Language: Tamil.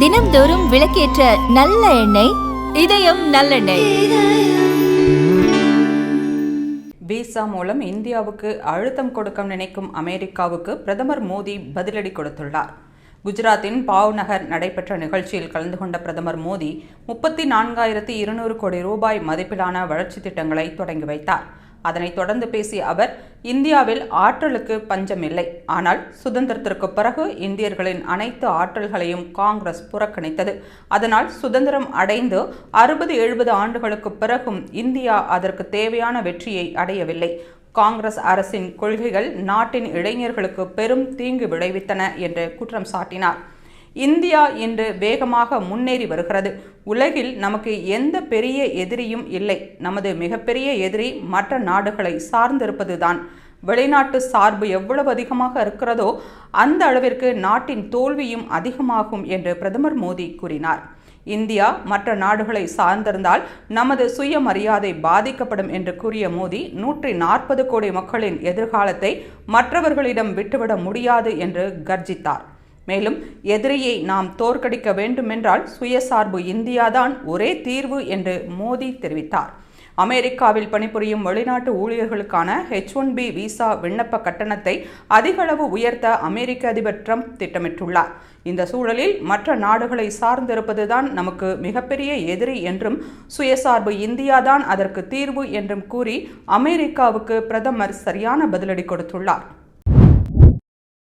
தினம்தோறும் விளக்கேற்ற நல்ல எண்ணெய் இதயம் நல்லெண்ணெய். விசா மூலம் இந்தியாவுக்கு அழுத்தம் கொடுக்க நினைக்கும் அமெரிக்காவுக்கு பிரதமர் மோடி பதிலடி கொடுத்துள்ளார். குஜராத்தின் பாவ்நகர் நடைபெற்ற நிகழ்ச்சியில் கலந்து கொண்ட பிரதமர் மோடி முப்பத்தி நான்காயிரத்தி இருநூறு கோடி ரூபாய் மதிப்பிலான வளர்ச்சி திட்டங்களை தொடங்கி வைத்தார். அதனைத் தொடர்ந்து பேசிய அவர் இந்தியாவில் ஆற்றலுக்கு பஞ்சம் இல்லை ஆனால் சுதந்திரத்திற்கு பிறகு இந்தியர்களின் அனைத்து ஆற்றல்களையும் காங்கிரஸ் புறக்கணித்தது. அதனால் சுதந்திரம் அடைந்து அறுபது எழுபது ஆண்டுகளுக்கு பிறகும் இந்தியா அதற்கு தேவையான வெற்றியை அடையவில்லை. காங்கிரஸ் அரசின் கொள்கைகள் நாட்டின் இளைஞர்களுக்கு பெரும் தீங்கு விளைவித்தன என்று குற்றம் சாட்டினார். இந்தியா இன்று வேகமாக முன்னேறி வருகிறது. உலகில் நமக்கு எந்த பெரிய எதிரியும் இல்லை. நமது மிகப்பெரிய எதிரி மற்ற நாடுகளை சார்ந்திருப்பதுதான். வெளிநாட்டு சார்பு எவ்வளவு அதிகமாக இருக்கிறதோ அந்த அளவிற்கு நாட்டின் தோல்வியும் அதிகமாகும் என்று பிரதமர் மோடி கூறினார். இந்தியா மற்ற நாடுகளை சார்ந்திருந்தால் நமது சுயமரியாதை பாதிக்கப்படும் என்று கூறிய மோடி நூற்றி நாற்பது கோடி மக்களின் எதிர்காலத்தை மற்றவர்களிடம் விட்டுவிட முடியாது என்று கர்ஜித்தார். மேலும் எதிரியை நாம் தோற்கடிக்க வேண்டுமென்றால் சுயசார்பு இந்தியாதான் ஒரே தீர்வு என்று மோடி தெரிவித்தார். அமெரிக்காவில் பணிபுரியும் வெளிநாட்டு ஊழியர்களுக்கான ஹெச் ஒன் பி விசா விண்ணப்ப கட்டணத்தை அதிகளவு உயர்த்த அமெரிக்க அதிபர் ட்ரம்ப் திட்டமிட்டுள்ளார். இந்த சூழலில் மற்ற நாடுகளை சார்ந்திருப்பதுதான் நமக்கு மிகப்பெரிய எதிரி என்றும் சுயசார்பு இந்தியாதான் அதற்கு தீர்வு என்றும் கூறி அமெரிக்காவுக்கு பிரதமர் சரியான பதிலடி கொடுத்துள்ளார்.